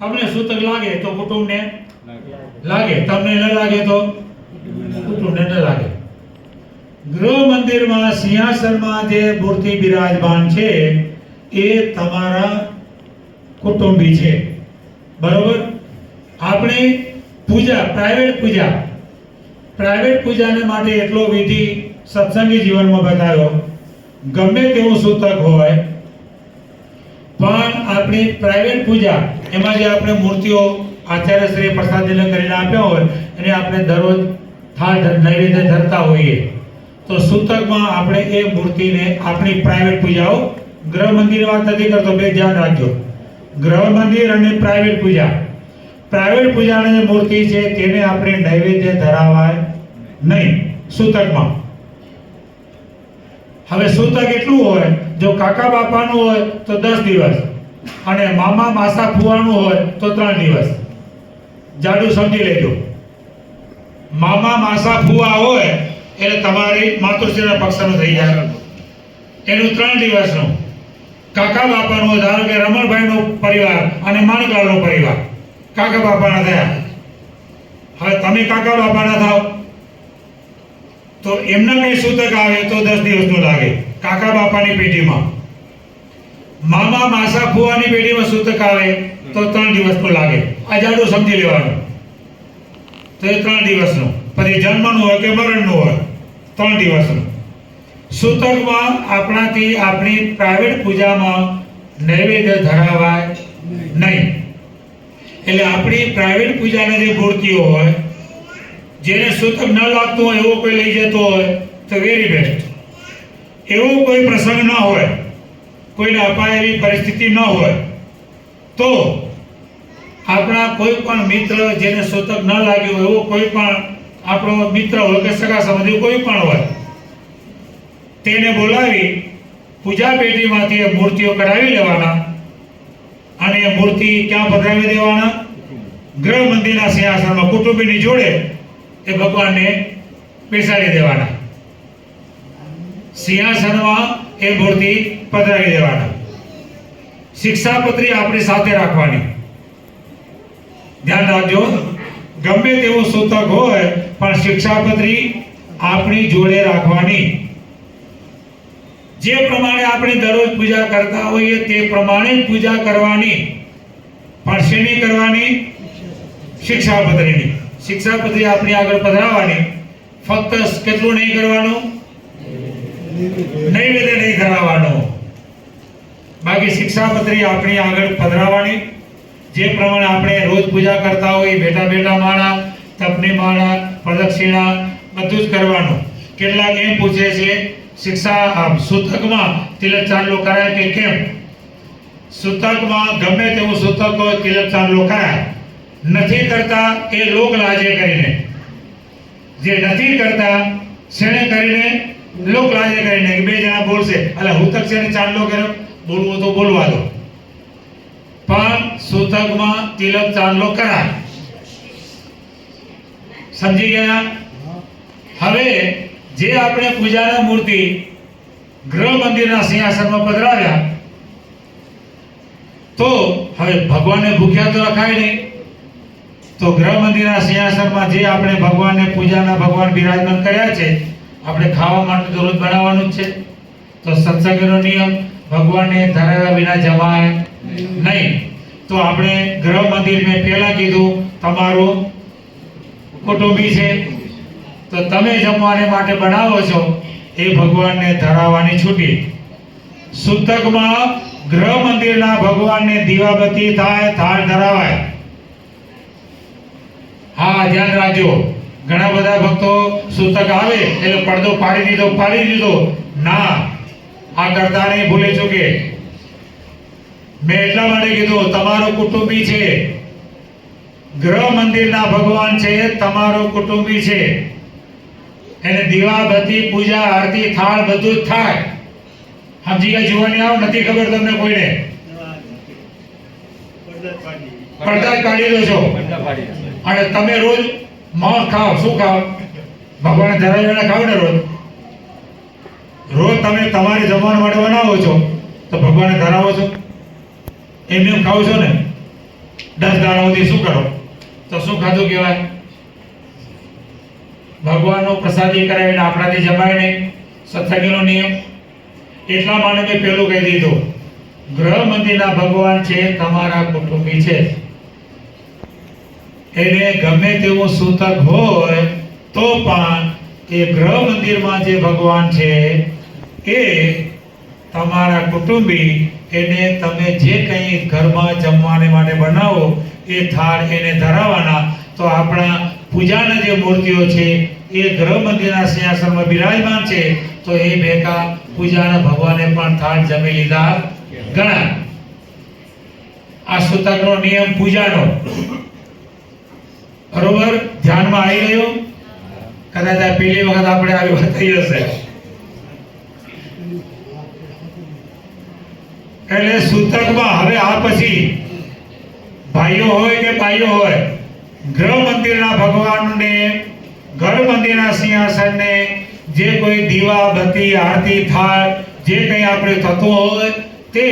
તમને સૂતક લાગે તો કુટુંબને? લાગે. તમને ન લાગે તો? કુટુંબને ન લાગે. ગૃહ મંદિરમાં સિંહાસનમાં જે મૂર્તિ બિરાજમાન છે એ તમારા કુટુંબી છે. બરોબર? આપણે પૂજા પ્રાઇવેટ પૂજા. પ્રાઇવેટ પૂજાને માટે એટલો વિધિ સત્સંગી જીવનમાં બતાવ્યો. ગમે તેવું સૂતક હોય આપણી પ્રાઇવેટ પૂજા, એમાં જે આપણે મૂર્તિઓ આચાર્ય શ્રી પ્રસાદીને કરીને આપ્યા હોય, એને આપણે દરરોજ થાળ નૈવેદ્ય ધરતા હોઈએ. તો સૂતકમાં આપણે એ મૂર્તિને આપણી પ્રાઇવેટ પૂજાઓ, ગ્રહ મંદિર વાત નથી કરતો, બે ધ્યાન રાખજો. ગ્રહ મંદિર અને પ્રાઇવેટ પૂજા. પ્રાઇવેટ પૂજાની જે મૂર્તિ છે, તેને આપણે નૈવેદ્ય ધરાવાય નહીં, સૂતકમાં. હવે સૂતક એટલું હોય, જો કાકા બાપાનું હોય, તો દસ દિવસ. અને મામા માસા ફુવાનું હોય તો ત્રણ દિવસ. જાડું સમજી લેજો. મામા માસા ફુવા હોય એટલે તમારી માતૃશ્રીના પક્ષનું થઈ જાય. એનું ત્રણ દિવસનું. કાકા બાપાનું ધારો કે રમણભાઈનો પરિવાર અને માણકાળનો પરિવાર. કાકા બાપાના થયા. હવે તમે કાકા બાપાના થાવ. તો એમના કઈ સૂતક આવે તો દસ દિવસનું લાગે. કાકા બાપાની પેઢીમાં. મામા માસા ફુવાની પેઢીમાં સૂતક આવે? તો ત્રણ દિવસનું લાગે. આ સમજી લેવાનું. તો એ ત્રણ દિવસનું. પછી જન્મનું હોય કે મરણનું હોય, ત્રણ દિવસનું. સૂતકમાં આપણાથી આપણી પ્રાઇવેટ પૂજામાં નૈવેદ્ય ધરાવાય નહીં. એટલે આપણી પ્રાઇવેટ પૂજાની જે મૂર્તિઓ હોય, જેને સૂતક ન લાગતું હોય, એવો કોઈ લઈ જતો હોય, તો વેરી બેસ્ટ એવો કોઈ પ્રસંગ ન હોય કોઈને અપાય એવી પરિસ્થિતિ ન હોય, તો આપણા કોઈ પણ મિત્ર જેને સૂતક ન લાગ્યું એવો કોઈ પણ આપણો મિત્ર હોય કે સગા સંબંધી કોઈ પણ હોય, તેને બોલાવી પૂજા પેટીમાંથી એ મૂર્તિઓ કઢાવી લેવાના અને એ મૂર્તિ ક્યાં પધરાવી દેવાના? ગ્રહ મંદિરના સિંહાસનમાં કુટુંબીની જોડે એ ભગવાનને બેસાડી દેવાના. સિંહાસનમાં એ મૂર્તિ પધરાવી દેવાના. શિક્ષાપત્રી આપણી સાથે રાખવાની. ધ્યાન રાખજો. ગમે તેવું સૂતક હોય, પણ શિક્ષાપત્રી આપણી જોડે રાખવાની. જે પ્રમાણે આપણે દરરોજ પૂજા કરતા હોઈએ તે પ્રમાણે જ પૂજા કરવાની. પણ શેની કરવાની? શિક્ષાપત્રીની. શિક્ષાપત્રી આપણી આગળ પધરાવવાની ફક્ત કેટલું નહીં કરવાનું? નૈવેદ્ય નહીં ધરાવવાનું બાકી શિક્ષાપત્રી આપણી આગળ પધરાવવાની જે પ્રમાણે આપણે રોજ પૂજા કરતા હોઈએ બેઠા બેઠા માળા તપની માળા પ્રદક્ષિણા બધું જ કરવાનું. કેટલાક એમ પૂછે છે શિક્ષા આમ, સૂતકમાં તિલક ચાંદલો કરાય કે કેમ? સૂતકમાં ગમે તેવું સૂતક હોય તિલક ચાંદલો કરાય. નથી કરતા એ લોક લાજે કરીને. જે નથી કરતા શેણે કરીને લોક લાજે કરીને કે બે જણા બોલશે. એટલે હુતક છે ને ચાંદલો કર્યો? બોલવું તો બોલવા દો. પણ સૂતકમાં તિલક ચાંદલો કરાય. સમજી ગયા? હવે જે આપણે પૂજાના મૂર્તિ ગ્રહ મંદિરના સિંહાસનમાં પધરાવ્યા, તો હવે ભગવાનને ભૂખ્યા તો રખાય નહીં. તો ગ્રહ મંદિરના સિંહાસનમાં જે આપણે ભગવાનને પૂજાના ભગવાન બિરાજમાન કર્યા છે, આપણે ખાવા માટે તો રોજ બનાવવાનું જ છે. તો સત્સંગનો નિયમ ભગવાનને ધરાવ્યા વિના જવાય નહીં. તો આપણે ગ્રહ મંદિર મેં પહેલા કીધું, તમારું કુટુંબી છે. તો તમે જમવાને માટે બનાવો છો, એ ભગવાનને ધરાવવાની છૂટી. સૂતકમાં ગ્રહ મંદિરના ભગવાનને દીવાબત્તી થાય, થાળ ધરાવાય. હા, ધ્યાન રાખજો. ઘણા બધા ભક્તો સૂતક આવે, એટલે પડદો પાડી દીધો પાડી દીધો. ના આ કરતા નહીં ભૂલે ચૂકે મેં એટલા માટે કીધું, તમારો કુટુંબી છે. ગ્રહ મંદિરના ભગવાન છે, તમારો કુટુંબી છે. એને દીવા દીવાબત્તી પૂજા, આરતી, થાળ બધું જ થાય. સમજી ગયા જોવાની આવ, નથી ખબર તમને કોઈને? પડદા કાઢી દો છો અને તમે રોજ માંસ ખાવ શું ખાઓ? ભગવાન ધરાવીને ખાવ ને રોજ? રોજ તમે તમારે જમવાનું માટે બનાવો છો, તો ભગવાનને ધરાવો છો? એમ એમ ખાવ છો ને? દસ દાડા શું કરો? તો શું ખાધું કહેવાય? ભગવાનનો પ્રસાદી કરાવીને આપણાથી જમાય નહીં. સત્સંગીનો નિયમ. એટલા માટે મેં પેલું કહી દીધું. ગ્રહ મંદિરના ભગવાન છે, તમારા કુટુંબી છે. એને ગમે તેવું સૂતક હોય, તો પણ એ ગ્રહ મંદિરમાં જે ભગવાન છે એ તમારા કુટુંબી એને તમે જે કંઈ ઘરમાં જમવાને માટે બનાવો, એ થાળ એને ધરાવવાના, તો આપણા પૂજાના જે મૂર્તિઓ છે, એ ગ્રહ મંદિરના સિંહાસનમાં બિરાજમાન છે, તો એ ભેગા પૂજાના ભગવાને પણ થાળ જમી લીધા ગણા આ સૂતકનો નિયમ પૂજાનો. બરોબર? ધ્યાનમાં આવી ગયો કદાચ પેલી વખત આપણે આવી વાત થઈ હશે. એટલે સૂતકમાં હવે આ પછી ભાઈઓ હોય કે ભાઈઓ હોય, ગ્રહ મંદિરના ભગવાનને, ઘર મંદિરના સિંહાસનને, જે કોઈ દીવા, બત્તી, આરતી થાળ જે કંઈ આપણે થતું હોય તે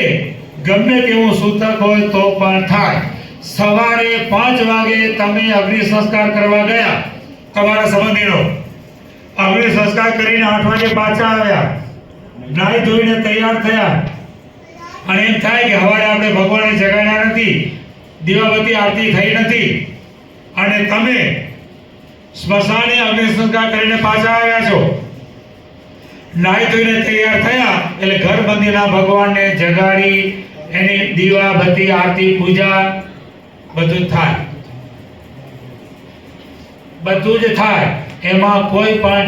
ગમે તેવું સૂતક હોય તો પણ થાય. સવારે પાંચ વાગે તમે અગ્નિ સંસ્કાર કરવા ગયા, તમારા સંબંધીનો અગ્નિ સંસ્કાર કરીને આઠ વાગે પાછા આવ્યા. નાહી ધોઈને તૈયાર થયા. અને એમ થાય કે હવારે આપણે ભગવાનને જગાડ્યા નથી, દીવાબત્તી આરતી થઈ નથી. અને તમે સ્મશાને અગ્નિસંસ્કાર કરીને પાછા આવ્યા છો. નાહી ધોઈને તૈયાર થયા, એટલે ઘર મંદિરના ભગવાનને જગાડી, એની દીવા બત્તી આરતી, પૂજા બધું થાય. બધું જ થાય. એમાં કોઈ પણ